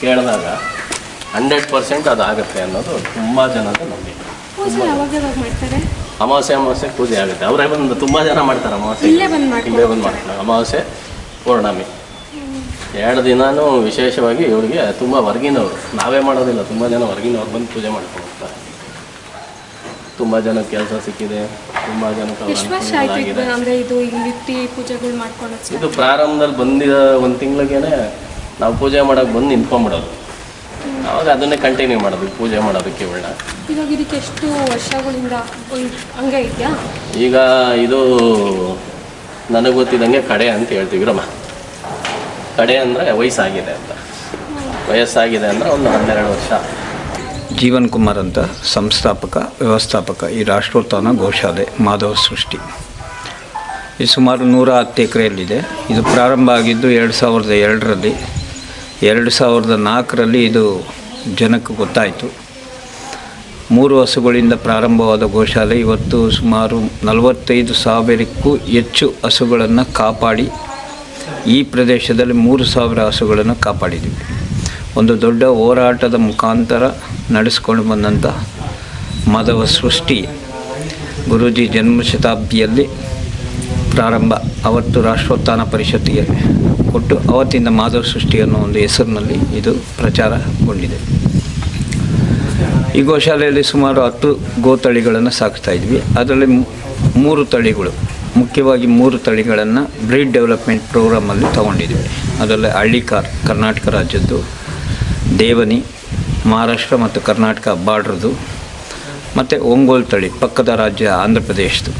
ಕೇಳಿದಾಗ ಹಂಡ್ರೆಡ್ ಪರ್ಸೆಂಟ್ ಅದು ಆಗುತ್ತೆ ಅನ್ನೋದು ತುಂಬ ಜನದ ನಂಬಿಕೆ. ಪೂಜೆ ಯಾವಾಗ ಯಾವಾಗ ಮಾಡ್ತಾರೆ? ಅಮಾವಾಸ್ಯೆ ಅಮಾವಾಸ್ಯೆ ಪೂಜೆ ಆಗುತ್ತೆ. ಅವರೇ ಬಂದು ತುಂಬ ಜನ ಮಾಡ್ತಾರೆ ಅಮಾವಾಸ್ಯೆ. ಇಲ್ಲೇ ಬಂದ್ ಬಂದು ಮಾಡ್ತಾರೆ ಅಮಾವಾಸ್ಯೆ ಪೂರ್ಣಮಿ. ಎರಡು ದಿನಾನೂ ವಿಶೇಷವಾಗಿ ಇವರಿಗೆ ತುಂಬ ಹೊರಗಿನವರು ನಾವೇ ಮಾಡೋದಿಲ್ಲ ತುಂಬ ಜನ ಹೊರಗಿನವ್ರು ಬಂದು ಪೂಜೆ ಮಾಡ್ಕೊಂಡು ಹೋಗ್ತಾರೆ ತುಂಬ ಜನ ಕೆಲಸ ಸಿಕ್ಕಿದೆ ತುಂಬಾ ಜನಕ್ಕೆ ಅವ್ರ ಎಷ್ಟು ವರ್ಷ ಆಯ್ತು ಇದು ಆಗಿದೆ ಅಂದ್ರೆ ಇದು ಇಲ್ಲಿ ಪೂಜೆಗಳು ಮಾಡ್ಕೊಂಡು ಇದು ಪ್ರಾರಂಭದಲ್ಲಿ ಬಂದಿದ ಒಂದು ತಿಂಗಳಿಗೇನೆ ನಾವು ಪೂಜೆ ಮಾಡೋಕೆ ಬಂದು ನಿಂತ್ಕೊಂಡ್ಬಿಡೋದು ಅವಾಗ ಅದನ್ನೇ ಕಂಟಿನ್ಯೂ ಮಾಡೋದು ಪೂಜೆ ಮಾಡೋದಕ್ಕೆ ಇವಳನ್ನ ಇವಾಗ ಇದಕ್ಕೆ ಎಷ್ಟು ವರ್ಷಗಳಿಂದ ಒಂದ್ ಹಂಗೆ ಇದೆಯಾ? ಈಗ ಇದು ನನಗೆ ಗೊತ್ತಿದಂಗೆ ಕಡೆ ಅಂತ ಹೇಳ್ತೀವಿ ರಮ್ಮ ಕಡೆ ಅಂದರೆ ವಯಸ್ಸಾಗಿದೆ ಅಂತ. ವಯಸ್ಸಾಗಿದೆ ಅಂದ್ರೆ ಒಂದು ಹನ್ನೆರಡು ವರ್ಷ. ಜೀವನ್ ಕುಮಾರ್ ಅಂತ ಸಂಸ್ಥಾಪಕ, ವ್ಯವಸ್ಥಾಪಕ ಈ ರಾಷ್ಟ್ರೋತ್ಥಾನ ಗೋಶಾಲೆ, ಮಾಧವ ಸೃಷ್ಟಿ. ಇದು ಸುಮಾರು ನೂರ ಹತ್ತು ಎಕರೆಯಲ್ಲಿದೆ. ಇದು ಪ್ರಾರಂಭ ಆಗಿದ್ದು ಎರಡು ಸಾವಿರದ ಎರಡರಲ್ಲಿ. ಎರಡು ಸಾವಿರದ ನಾಲ್ಕರಲ್ಲಿ ಇದು ಜನಕ್ಕೆ ಗೊತ್ತಾಯಿತು. ಮೂರು ಹಸುಗಳಿಂದ ಪ್ರಾರಂಭವಾದ ಗೋಶಾಲೆ ಇವತ್ತು ಸುಮಾರು ನಲವತ್ತೈದು ಸಾವಿರಕ್ಕೂ ಹೆಚ್ಚು ಹಸುಗಳನ್ನು ಕಾಪಾಡಿ ಈ ಪ್ರದೇಶದಲ್ಲಿ ಮೂರು ಸಾವಿರ ಹಸುಗಳನ್ನು ಕಾಪಾಡಿದ್ದೀವಿ. ಒಂದು ದೊಡ್ಡ ಹೋರಾಟದ ಮುಖಾಂತರ ನಡೆಸ್ಕೊಂಡು ಬಂದಂಥ ಮಾಧವ ಸೃಷ್ಟಿ ಗುರೂಜಿ ಜನ್ಮ ಶತಾಬ್ದಿಯಲ್ಲಿ ಪ್ರಾರಂಭ ಅವತ್ತು ರಾಷ್ಟ್ರೋತ್ಥಾನ ಪರಿಷತ್ತಿಗೆ ಕೊಟ್ಟು ಅವತ್ತಿಂದ ಮಾಧವ ಸೃಷ್ಟಿ ಅನ್ನೋ ಒಂದು ಹೆಸರಿನಲ್ಲಿ ಇದು ಪ್ರಚಾರಗೊಂಡಿದೆ. ಈ ಗೋಶಾಲೆಯಲ್ಲಿ ಸುಮಾರು ಹತ್ತು ಗೋತಳಿಗಳನ್ನು ಸಾಕ್ತಾ ಇದ್ವಿ. ಅದರಲ್ಲಿ ಮೂರು ತಳಿಗಳು, ಮುಖ್ಯವಾಗಿ ಮೂರು ತಳಿಗಳನ್ನು ಬ್ರೀಡ್ ಡೆವಲಪ್ಮೆಂಟ್ ಪ್ರೋಗ್ರಾಮಲ್ಲಿ ತಗೊಂಡಿದ್ವಿ. ಅದರಲ್ಲಿ ಹಳ್ಳಿಕಾರ್, ಕರ್ನಾಟಕ ರಾಜ್ಯದ್ದು ದೇವನಿ, ಮಹಾರಾಷ್ಟ್ರ ಮತ್ತು ಕರ್ನಾಟಕ ಬಾರ್ಡ್ರದು, ಮತ್ತು ಒಂಗೋಲ್ ತಳಿ, ಪಕ್ಕದ ರಾಜ್ಯ ಆಂಧ್ರ ಪ್ರದೇಶದ್ದು.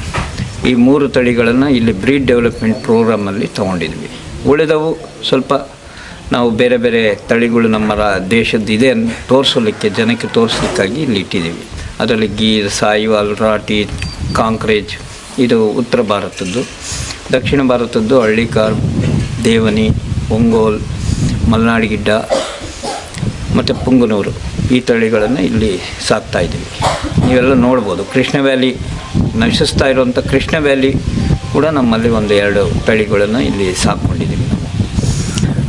ಈ ಮೂರು ತಳಿಗಳನ್ನು ಇಲ್ಲಿ ಬ್ರೀಡ್ ಡೆವಲಪ್ಮೆಂಟ್ ಪ್ರೋಗ್ರಾಮಲ್ಲಿ ತೊಗೊಂಡಿದ್ವಿ. ಉಳಿದವು ಸ್ವಲ್ಪ ನಾವು ಬೇರೆ ಬೇರೆ ತಳಿಗಳು ನಮ್ಮ ರಾ- ದೇಶದ್ದು ಇದೆ ತೋರಿಸಲಿಕ್ಕೆ, ಜನಕ್ಕೆ ತೋರಿಸ್ಲಿಕ್ಕಾಗಿ ಇಲ್ಲಿ ಇಟ್ಟಿದ್ದೀವಿ. ಅದರಲ್ಲಿ ಗೀರ್, ಸಾಯಿವಾಲ್ ರಾಟಿ ಕಾಂಕ್ರೇಜ್, ಇದು ಉತ್ತರ ಭಾರತದ್ದು. ದಕ್ಷಿಣ ಭಾರತದ್ದು ಹಳ್ಳಿಕಾರ್, ದೇವನಿ, ಒಂಗೋಲ್, ಮಲ್ನಾಡ್ ಗಿಡ್ಡ ಮತ್ತು ಪುಂಗನೂರು ಈ ತಳಿಗಳನ್ನು ಇಲ್ಲಿ ಸಾಕ್ತಾ ಇದ್ದೀವಿ. ನೀವೆಲ್ಲ ನೋಡ್ಬೋದು, ಕೃಷ್ಣ ವ್ಯಾಲಿ ನಶಿಸ್ತಾ ಇರುವಂಥ ಕೃಷ್ಣ ವ್ಯಾಲಿ ಕೂಡ ನಮ್ಮಲ್ಲಿ ಒಂದು ಎರಡು ತಳಿಗಳನ್ನು ಇಲ್ಲಿ ಸಾಕೊಂಡಿದ್ದೀವಿ ನಾವು.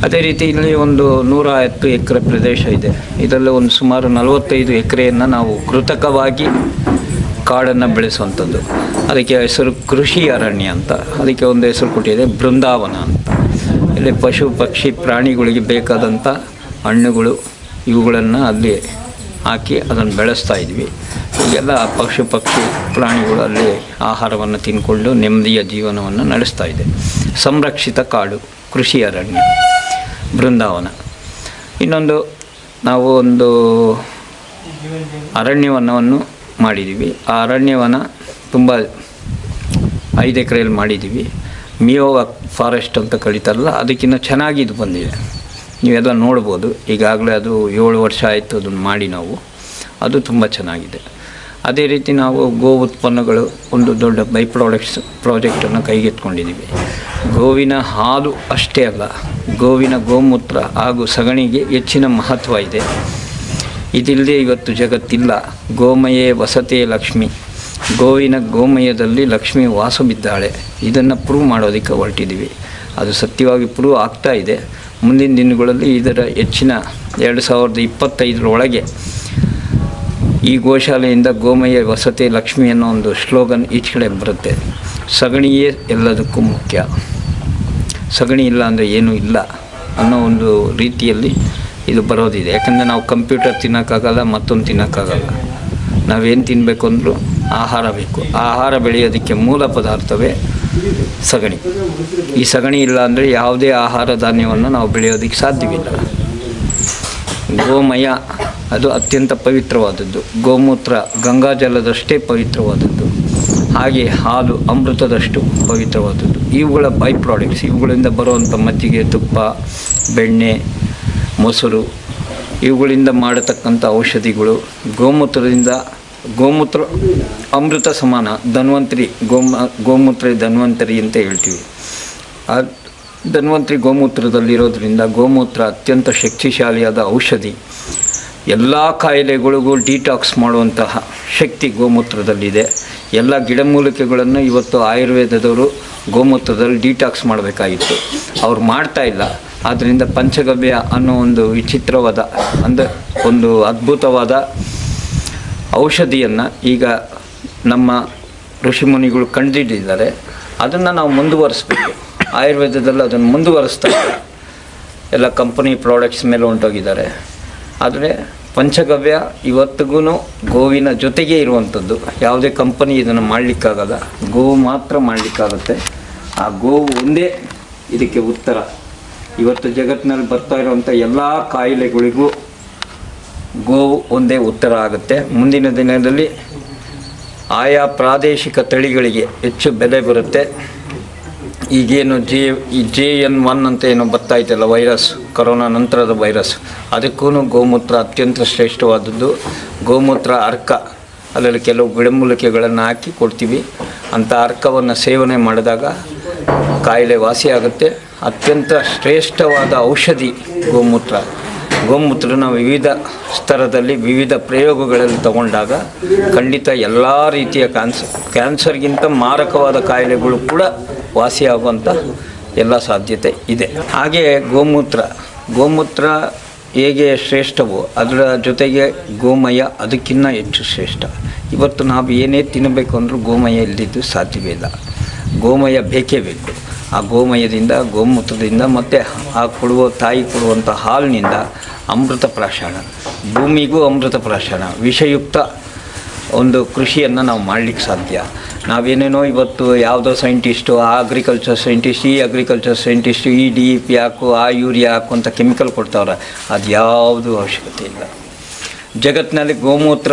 ಅದೇ ರೀತಿ ಇಲ್ಲಿ ಒಂದು ನೂರ ಹತ್ತು ಎಕರೆ ಪ್ರದೇಶ ಇದೆ. ಇದರಲ್ಲಿ ಒಂದು ಸುಮಾರು ನಲವತ್ತೈದು ಎಕರೆಯನ್ನು ನಾವು ಕೃತಕವಾಗಿ ಕಾಡನ್ನು ಬೆಳೆಸುವಂಥದ್ದು. ಅದಕ್ಕೆ ಹೆಸರು ಕೃಷಿ ಅರಣ್ಯ ಅಂತ. ಅದಕ್ಕೆ ಒಂದು ಹೆಸರು ಕೊಟ್ಟಿದೆ ಬೃಂದಾವನ ಅಂತ. ಇಲ್ಲಿ ಪಶು, ಪಕ್ಷಿ, ಪ್ರಾಣಿಗಳಿಗೆ ಬೇಕಾದಂಥ ಹಣ್ಣುಗಳು ಇವುಗಳನ್ನು ಅಲ್ಲಿ ಹಾಕಿ ಅದನ್ನು ಬೆಳೆಸ್ತಾ ಇದ್ವಿ. ಈಗೆಲ್ಲ ಪಕ್ಷಿ ಪಕ್ಷಿ ಪ್ರಾಣಿಗಳು ಅಲ್ಲಿ ಆಹಾರವನ್ನು ತಿಂದ್ಕೊಂಡು ನೆಮ್ಮದಿಯ ಜೀವನವನ್ನು ನಡೆಸ್ತಾ ಇದೆ. ಸಂರಕ್ಷಿತ ಕಾಡು, ಕೃಷಿ ಅರಣ್ಯ, ಬೃಂದಾವನ. ಇನ್ನೊಂದು ನಾವು ಒಂದು ಅರಣ್ಯವನವನ್ನು ಮಾಡಿದ್ದೀವಿ. ಆ ಅರಣ್ಯವನ ತುಂಬ ಐದು ಎಕರೆಯಲ್ಲಿ ಮಾಡಿದ್ದೀವಿ. ಮಿಯೋವಾ ಫಾರೆಸ್ಟ್ ಅಂತ ಕರೀತಾರಲ್ಲ ಅದಕ್ಕಿಂತ ಚೆನ್ನಾಗಿ ಇದು ಬಂದಿದೆ. ನೀವೆಲ್ಲ ನೋಡ್ಬೋದು. ಈಗಾಗಲೇ ಅದು ಏಳು ವರ್ಷ ಆಯಿತು ಅದನ್ನು ಮಾಡಿ ನಾವು. ಅದು ತುಂಬ ಚೆನ್ನಾಗಿದೆ. ಅದೇ ರೀತಿ ನಾವು ಗೋ ಉತ್ಪನ್ನಗಳು ಒಂದು ದೊಡ್ಡ ಬೈ ಪ್ರಾಡಕ್ಟ್ಸ್ ಪ್ರಾಜೆಕ್ಟನ್ನು ಕೈಗೆತ್ಕೊಂಡಿದ್ದೀವಿ ಗೋವಿನ ಹಾಲು ಅಷ್ಟೇ ಅಲ್ಲ, ಗೋವಿನ ಗೋಮೂತ್ರ ಹಾಗೂ ಸಗಣಿಗೆ ಹೆಚ್ಚಿನ ಮಹತ್ವ ಇದೆ. ಇದಿಲ್ಲದೆ ಇವತ್ತು ಜಗತ್ತಿಲ್ಲ, ಗೋಮಯೇ ವಸತೆ ಲಕ್ಷ್ಮಿ. ಗೋವಿನ ಗೋಮಯದಲ್ಲಿ ಲಕ್ಷ್ಮಿ ವಾಸ ಬಿದ್ದಾಳೆ ಇದನ್ನು ಪ್ರೂವ್ ಮಾಡೋದಕ್ಕೆ ಹೊರಟಿದ್ದೀವಿ. ಅದು ಸತ್ಯವಾಗಿ ಪ್ರೂವ್ ಆಗ್ತಾ ಇದೆ. ಮುಂದಿನ ದಿನಗಳಲ್ಲಿ ಇದರ ಹೆಚ್ಚಿನ ಎರಡು ಸಾವಿರದ ಇಪ್ಪತ್ತೈದರೊಳಗೆ ಈ ಗೋಶಾಲೆಯಿಂದ ಗೋಮಯ ವಸತಿ ಲಕ್ಷ್ಮಿ ಅನ್ನೋ ಒಂದು ಸ್ಲೋಗನ್ ಈಚೆ ಕಡೆ ಬರುತ್ತೆ. ಸಗಣಿಯೇ ಎಲ್ಲದಕ್ಕೂ ಮುಖ್ಯ. ಸಗಣಿ ಇಲ್ಲ ಅಂದರೆ ಏನೂ ಇಲ್ಲ ಅನ್ನೋ ಒಂದು ರೀತಿಯಲ್ಲಿ ಇದು ಬರೋದಿದೆ. ಯಾಕಂದರೆ ನಾವು ಕಂಪ್ಯೂಟರ್ ತಿನ್ನೋಕ್ಕಾಗಲ್ಲ, ಮತ್ತೊಂದು ತಿನ್ನೋಕ್ಕಾಗಲ್ಲ. ನಾವೇನು ತಿನ್ನಬೇಕು ಅಂದರೂ ಆಹಾರ ಬೇಕು. ಆಹಾರ ಬೆಳೆಯೋದಕ್ಕೆ ಮೂಲ ಪದಾರ್ಥವೇ ಸಗಣಿ. ಈ ಸಗಣಿ ಇಲ್ಲ ಅಂದರೆ ಯಾವುದೇ ಆಹಾರ ಧಾನ್ಯವನ್ನು ನಾವು ಬೆಳೆಯೋದಕ್ಕೆ ಸಾಧ್ಯವಿಲ್ಲ. ಗೋಮಯ, ಅದು ಅತ್ಯಂತ ಪವಿತ್ರವಾದದ್ದು. ಗೋಮೂತ್ರ ಗಂಗಾಜಲದಷ್ಟೇ ಪವಿತ್ರವಾದದ್ದು. ಹಾಗೆ ಹಾಲು ಅಮೃತದಷ್ಟು ಪವಿತ್ರವಾದದ್ದು. ಇವುಗಳ ಬೈ ಪ್ರಾಡಕ್ಟ್ಸ್ ಇವುಗಳಿಂದ ಬರುವಂಥ ಮಜ್ಜಿಗೆ, ತುಪ್ಪ, ಬೆಣ್ಣೆ, ಮೊಸರು, ಇವುಗಳಿಂದ ಮಾಡತಕ್ಕಂಥ ಔಷಧಿಗಳು ಗೋಮೂತ್ರದಿಂದ ಗೋಮೂತ್ರ, ಅಮೃತ ಸಮಾನ, ಧನ್ವಂತರಿ, ಗೋಮ, ಗೋಮೂತ್ರ, ಧನ್ವಂತರಿ ಅಂತ ಹೇಳ್ತೀವಿ. ಆ ಧನ್ವಂತರಿ ಗೋಮೂತ್ರದಲ್ಲಿರೋದ್ರಿಂದ ಗೋಮೂತ್ರ ಅತ್ಯಂತ ಶಕ್ತಿಶಾಲಿಯಾದ ಔಷಧಿ. ಎಲ್ಲ ಕಾಯಿಲೆಗಳಿಗೂ ಡಿಟಾಕ್ಸ್ ಮಾಡುವಂತಹ ಶಕ್ತಿ ಗೋಮೂತ್ರದಲ್ಲಿದೆ. ಎಲ್ಲ ಗಿಡಮೂಲಿಕೆಗಳನ್ನು ಇವತ್ತು ಆಯುರ್ವೇದದವರು ಗೋಮೂತ್ರದಲ್ಲಿ ಡಿಟಾಕ್ಸ್ ಮಾಡಬೇಕಾಗಿತ್ತು. ಅವ್ರು ಮಾಡ್ತಾ ಇಲ್ಲ. ಆದ್ದರಿಂದ ಪಂಚಗವ್ಯ ಅನ್ನೋ ಒಂದು ವಿಚಿತ್ರವಾದ, ಅಂದರೆ ಒಂದು ಅದ್ಭುತವಾದ ಔಷಧಿಯನ್ನು ಈಗ ನಮ್ಮ ಋಷಿಮುನಿಗಳು ಕಂಡುಹಿಡಿದಿದ್ದಾರೆ ಅದನ್ನು ನಾವು ಮುಂದುವರಿಸ್ಬೇಕು. ಆಯುರ್ವೇದದಲ್ಲಿ ಅದನ್ನು ಮುಂದುವರಿಸ್ತಾ. ಎಲ್ಲ ಕಂಪನಿ ಪ್ರಾಡಕ್ಟ್ಸ್ ಮೇಲೆ ಹೊಂಟೋಗಿದ್ದಾರೆ. ಆದರೆ ಪಂಚಗವ್ಯ ಇವತ್ತಿಗೂ ಗೋವಿನ ಜೊತೆಗೆ ಇರುವಂಥದ್ದು. ಯಾವುದೇ ಕಂಪನಿ ಇದನ್ನು ಮಾಡಲಿಕ್ಕಾಗಲ್ಲ. ಗೋವು ಮಾತ್ರ ಮಾಡಲಿಕ್ಕಾಗುತ್ತೆ. ಆ ಗೋವು ಒಂದೇ ಇದಕ್ಕೆ ಉತ್ತರ. ಇವತ್ತು ಜಗತ್ತಿನಲ್ಲಿ ಬರ್ತಾ ಇರುವಂಥ ಎಲ್ಲ ಕಾಯಿಲೆಗಳಿಗೂ ಗೋವು ಒಂದೇ ಉತ್ತರ ಆಗುತ್ತೆ. ಮುಂದಿನ ದಿನದಲ್ಲಿ ಆಯಾ ಪ್ರಾದೇಶಿಕ ತಳಿಗಳಿಗೆ ಹೆಚ್ಚು ಬೆಲೆ ಬರುತ್ತೆ. ಈಗೇನು ಜೆ, ಈ ಜೆ ಎನ್ ಒನ್ ಅಂತ ಏನು ಬರ್ತಾ ಇದೆಯಲ್ಲ, ವೈರಸ್, ಕೊರೋನಾ ನಂತರದ ವೈರಸ್ ಅದಕ್ಕೂ ಗೋಮೂತ್ರ ಅತ್ಯಂತ ಶ್ರೇಷ್ಠವಾದದ್ದು. ಗೋಮೂತ್ರ, ಅರ್ಕ, ಅದರಲ್ಲಿ ಕೆಲವು ಗಿಡಮೂಲಿಕೆಗಳನ್ನು ಹಾಕಿ ಕೊಡ್ತೀವಿ. ಅಂಥ ಅರ್ಕವನ್ನು ಸೇವನೆ ಮಾಡಿದಾಗ ಕಾಯಿಲೆ ವಾಸಿಯಾಗುತ್ತೆ ಅತ್ಯಂತ ಶ್ರೇಷ್ಠವಾದ ಔಷಧಿ ಗೋಮೂತ್ರ. ಗೋಮೂತ್ರನ ವಿವಿಧ ಸ್ತರದಲ್ಲಿ ವಿವಿಧ ಪ್ರಯೋಗಗಳಲ್ಲಿ ತಗೊಂಡಾಗ ಖಂಡಿತ ಎಲ್ಲ ರೀತಿಯ ಕ್ಯಾನ್ಸರ್ ಕ್ಯಾನ್ಸರ್ಗಿಂತ ಮಾರಕವಾದ ಕಾಯಿಲೆಗಳು ಕೂಡ ವಾಸಿಯಾಗುವಂಥ ಎಲ್ಲ ಸಾಧ್ಯತೆ ಇದೆ. ಹಾಗೆ ಗೋಮೂತ್ರ ಗೋಮೂತ್ರ ಹೇಗೆ ಶ್ರೇಷ್ಠವೋ ಅದರ ಜೊತೆಗೆ ಗೋಮಯ ಅದಕ್ಕಿಂತ ಹೆಚ್ಚು ಶ್ರೇಷ್ಠ. ಇವತ್ತು ನಾವು ಏನೇ ತಿನ್ನಬೇಕು ಅಂದರೂ ಗೋಮಯ ಇಲ್ಲಿದ್ದು ಸಾಧ್ಯವೇ ಇಲ್ಲ. ಗೋಮಯ ಬೇಕೇ ಬೇಕು. ಆ ಗೋಮಯದಿಂದ, ಗೋಮೂತ್ರದಿಂದ ಮತ್ತು ಆ ಕೊಡುವ ತಾಯಿ ಕೊಡುವಂಥ ಹಾಲಿನಿಂದ ಅಮೃತ ಪ್ರಾಶಾಣ ಭೂಮಿಗೂ ಅಮೃತ ಪ್ರಾಶಾಣ ವಿಷಯುಕ್ತ ಒಂದು ಕೃಷಿಯನ್ನು ನಾವು ಮಾಡಲಿಕ್ಕೆ ಸಾಧ್ಯ. ನಾವೇನೇನೋ ಇವತ್ತು ಯಾವುದೋ ಸೈಂಟಿಸ್ಟು ಆ ಅಗ್ರಿಕಲ್ಚರ್ ಸೈಂಟಿಸ್ಟ್ ಈ ಅಗ್ರಿಕಲ್ಚರ್ ಸೈಂಟಿಸ್ಟ್ ಈ ಡಿ ಪಿ ಹಾಕು, ಆ ಯೂರಿಯಾ ಹಾಕು ಅಂತ ಕೆಮಿಕಲ್ ಕೊಡ್ತಾವ್ರೆ. ಅದು ಯಾವುದೂ ಅವಶ್ಯಕತೆ ಇಲ್ಲ. ಜಗತ್ತಿನಲ್ಲಿ ಗೋಮೂತ್ರ,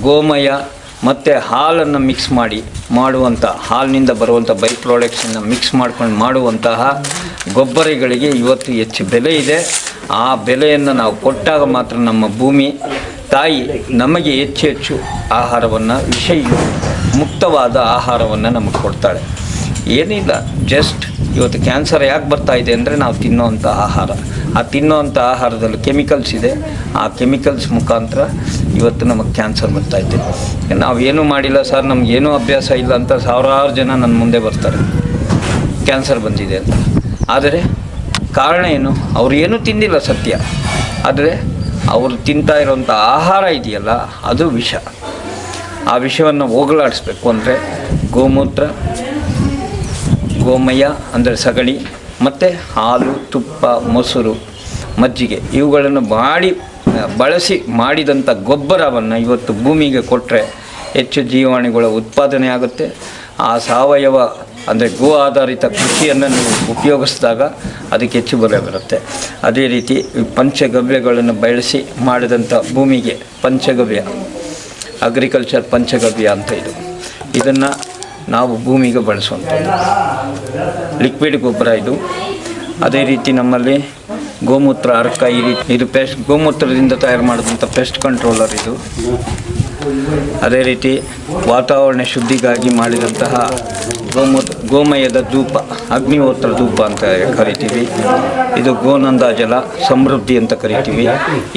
ಗೋಮಯ ಮತ್ತು ಹಾಲನ್ನು ಮಿಕ್ಸ್ ಮಾಡಿ ಮಾಡುವಂಥ ಹಾಲಿನಿಂದ ಬರುವಂಥ ಬೈ ಪ್ರಾಡಕ್ಟ್ಸನ್ನು ಮಿಕ್ಸ್ ಮಾಡ್ಕೊಂಡು ಮಾಡುವಂತಹ ಗೊಬ್ಬರಗಳಿಗೆ ಇವತ್ತು ಹೆಚ್ಚು ಬೆಲೆ ಇದೆ. ಆ ಬೆಲೆಯನ್ನು ನಾವು ಕೊಟ್ಟಾಗ ಮಾತ್ರ ನಮ್ಮ ಭೂಮಿ, ತಾಯಿ ನಮಗೆ ಹೆಚ್ಚು ಹೆಚ್ಚು ಆಹಾರವನ್ನು, ವಿಷಯ ಮುಕ್ತವಾದ ಆಹಾರವನ್ನು ನಮಗೆ ಕೊಡ್ತಾಳೆ. ಏನಿಲ್ಲ ಜಸ್ಟ್ ಇವತ್ತು ಕ್ಯಾನ್ಸರ್ ಯಾಕೆ ಬರ್ತಾ ಇದೆ ಅಂದರೆ ನಾವು ತಿನ್ನೋವಂಥ ಆಹಾರ. ಆ ತಿನ್ನೋವಂಥ ಆಹಾರದಲ್ಲಿ ಕೆಮಿಕಲ್ಸ್ ಇದೆ. ಆ ಕೆಮಿಕಲ್ಸ್ ಮುಖಾಂತರ ಇವತ್ತು ನಮಗೆ ಕ್ಯಾನ್ಸರ್ ಬರ್ತಾಯಿದೆ ನಾವು ಏನೂ ಮಾಡಿಲ್ಲ ಸರ್ ನಮಗೇನೂ ಅಭ್ಯಾಸ ಇಲ್ಲ ಅಂತ ಸಾವಿರಾರು ಜನ ನನ್ನ ಮುಂದೆ ಬರ್ತಾರೆ. ಕ್ಯಾನ್ಸರ್ ಬಂದಿದೆ ಅಂತ. ಆದರೆ ಕಾರಣ ಏನು? ಅವ್ರು ಏನೂ ತಿಂದಿಲ್ಲ ಸತ್ಯ. ಆದರೆ ಅವರು ತಿಂತಾ ಇರೋಂಥ ಆಹಾರ ಇದೆಯಲ್ಲ, ಅದು ವಿಷ. ಆ ವಿಷವನ್ನು ಹೋಗಲಾಡಿಸ್ಬೇಕು ಅಂದರೆ ಗೋಮೂತ್ರ, ಗೋಮಯ ಅಂದರೆ ಸಗಣಿ, ಮತ್ತು ಹಾಲು, ತುಪ್ಪ, ಮೊಸರು, ಮಜ್ಜಿಗೆ ಇವುಗಳನ್ನು ಮಾಡಿ ಬಳಸಿ ಮಾಡಿದಂಥ ಗೊಬ್ಬರವನ್ನು ಇವತ್ತು ಭೂಮಿಗೆ ಕೊಟ್ಟರೆ ಹೆಚ್ಚು ಜೀವಾಣುಗಳ ಉತ್ಪಾದನೆ ಆಗುತ್ತೆ. ಆ ಸಾವಯವ ಅಂದರೆ ಗೋ ಆಧಾರಿತ ಕೃಷಿಯನ್ನು ನೀವು ಉಪಯೋಗಿಸಿದಾಗ ಅದಕ್ಕೆ ಹೆಚ್ಚು ಬೆಲೆ ಬರುತ್ತೆ. ಅದೇ ರೀತಿ ಪಂಚಗವ್ಯಗಳನ್ನು ಬಳಸಿ ಮಾಡಿದಂಥ ಭೂಮಿಗೆ ಪಂಚಗವ್ಯ ಅಗ್ರಿಕಲ್ಚರ್ ಪಂಚಗವ್ಯ ಅಂತ ಇದು. ಇದನ್ನು ನಾವು ಭೂಮಿಗೆ ಬಳಸುವಂಥದ್ದು. ಲಿಕ್ವಿಡ್ ಗೊಬ್ಬರ ಇದು. ಅದೇ ರೀತಿ ನಮ್ಮಲ್ಲಿ ಗೋಮೂತ್ರ ಅರ್ಕ ಈ ರೀತಿ ಇದು ಪೆಸ್ಟ್ ಗೋಮೂತ್ರದಿಂದ ತಯಾರು ಮಾಡಿದಂಥ ಪೆಸ್ಟ್ ಕಂಟ್ರೋಲರ್ ಇದು. ಅದೇ ರೀತಿ ವಾತಾವರಣ ಶುದ್ಧಿಗಾಗಿ ಮಾಡಿದಂತಹ ಗೋಮೂತ್ರ, ಗೋಮಯದ ಧೂಪ, ಅಗ್ನಿಹೋತ್ರ ಧೂಪ ಅಂತ ಕರಿತೀವಿ. ಇದು ಗೋನಂದ ಜಲ ಸಮೃದ್ಧಿ ಅಂತ ಕರಿತೀವಿ.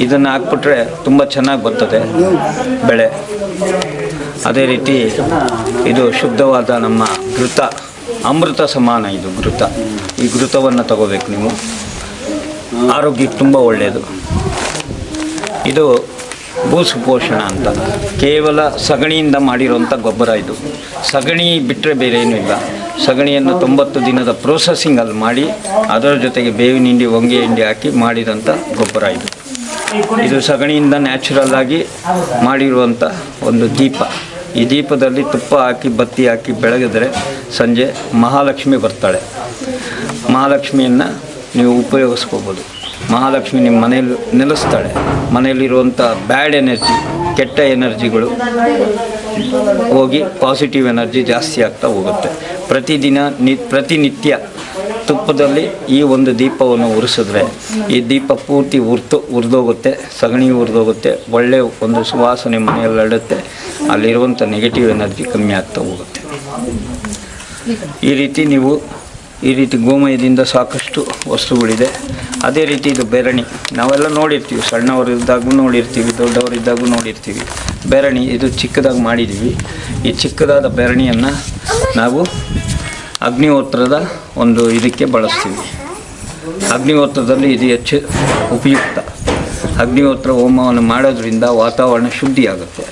ಇದನ್ನು ಹಾಕ್ಬಿಟ್ರೆ ತುಂಬ ಚೆನ್ನಾಗಿ ಬರ್ತದೆ ಬೆಳೆ. ಅದೇ ರೀತಿ ಇದು ಶುದ್ಧವಾದ ನಮ್ಮ ಘೃತ, ಅಮೃತ ಸಮಾನ ಇದು ಘೃತ. ಈ ಘೃತವನ್ನು ತಗೋಬೇಕು ನೀವು. ಆರೋಗ್ಯಕ್ಕೆ ತುಂಬ ಒಳ್ಳೆಯದು ಇದು ಭೂಸುಪೋಷಣ ಅಂತ. ಕೇವಲ ಸಗಣಿಯಿಂದ ಮಾಡಿರುವಂಥ ಗೊಬ್ಬರ ಇದು. ಸಗಣಿ ಬಿಟ್ಟರೆ ಬೇರೆ ಏನೂ ಇಲ್ಲ. ಸಗಣಿಯನ್ನು ತೊಂಬತ್ತು ದಿನದ ಪ್ರೋಸೆಸ್ಸಿಂಗಲ್ಲಿ ಮಾಡಿ, ಅದರ ಜೊತೆಗೆ ಬೇವಿನ ಹಿಂಡಿ, ಹೊಂಗೆ ಹಿಂಡಿ ಹಾಕಿ ಮಾಡಿದಂಥ ಗೊಬ್ಬರ ಇದು. ಇದು ಸಗಣಿಯಿಂದ ನ್ಯಾಚುರಲ್ ಆಗಿ ಮಾಡಿರುವಂಥ ಒಂದು ದೀಪ. ಈ ದೀಪದಲ್ಲಿ ತುಪ್ಪ ಹಾಕಿ, ಬತ್ತಿ ಹಾಕಿ ಬೆಳಗಿದ್ರೆ ಸಂಜೆ ಮಹಾಲಕ್ಷ್ಮಿ ಬರ್ತಾಳೆ. ಮಹಾಲಕ್ಷ್ಮಿಯನ್ನು ನೀವು ಉಪಯೋಗಿಸ್ಕೋಬೋದು. ಮಹಾಲಕ್ಷ್ಮಿ ನಿಮ್ಮ ಮನೆಯಲ್ಲಿ ನೆಲೆಸ್ತಾಳೆ. ಮನೆಯಲ್ಲಿರುವಂಥ ಬ್ಯಾಡ್ ಎನರ್ಜಿ ಕೆಟ್ಟ ಎನರ್ಜಿಗಳು ಹೋಗಿ ಪಾಸಿಟಿವ್ ಎನರ್ಜಿ ಜಾಸ್ತಿ ಆಗ್ತಾ ಹೋಗುತ್ತೆ. ಪ್ರತಿದಿನ ನಿ, ಪ್ರತಿನಿತ್ಯ ತುಪ್ಪದಲ್ಲಿ ಈ ಒಂದು ದೀಪವನ್ನು ಉರಿಸಿದ್ರೆ ಈ ದೀಪ ಪೂರ್ತಿ ಉರ್ತು, ಉರಿದೋಗುತ್ತೆ, ಸಗಣಿ ಉರಿದೋಗುತ್ತೆ ಒಳ್ಳೆಯ ಒಂದು ಸುವಾಸನೆ ಮನೆಯಲ್ಲಿ ಹರಡುತ್ತೆ ಅಲ್ಲಿರುವಂಥ ನೆಗೆಟಿವ್ ಎನರ್ಜಿ ಕಮ್ಮಿ ಆಗ್ತಾ ಹೋಗುತ್ತೆ. ಈ ರೀತಿ ನೀವು ಈ ರೀತಿ ಗೋಮಯದಿಂದ ಸಾಕಷ್ಟು ವಸ್ತುಗಳಿದೆ. ಅದೇ ರೀತಿ ಇದು ಬೆರಣಿ. ನಾವೆಲ್ಲ ನೋಡಿರ್ತೀವಿ. ಸಣ್ಣವರಿದ್ದಾಗೂ ನೋಡಿರ್ತೀವಿ ದೊಡ್ಡವರಿದ್ದಾಗೂ ನೋಡಿರ್ತೀವಿ. ಬೆರಣಿ, ಇದು ಚಿಕ್ಕದಾಗಿ ಮಾಡಿದ್ದೀವಿ. ಈ ಚಿಕ್ಕದಾದ ಬೆರಣಿಯನ್ನು ನಾವು ಅಗ್ನಿಹೋತ್ರದ ಒಂದು ಇದಕ್ಕೆ ಬಳಸ್ತೀವಿ. ಅಗ್ನಿಹೋತ್ರದಲ್ಲಿ ಇದು ಹೆಚ್ಚು ಉಪಯುಕ್ತ. ಅಗ್ನಿಹೋತ್ರ ಹೋಮವನ್ನು ಮಾಡೋದ್ರಿಂದ ವಾತಾವರಣ ಶುದ್ಧಿಯಾಗುತ್ತೆ.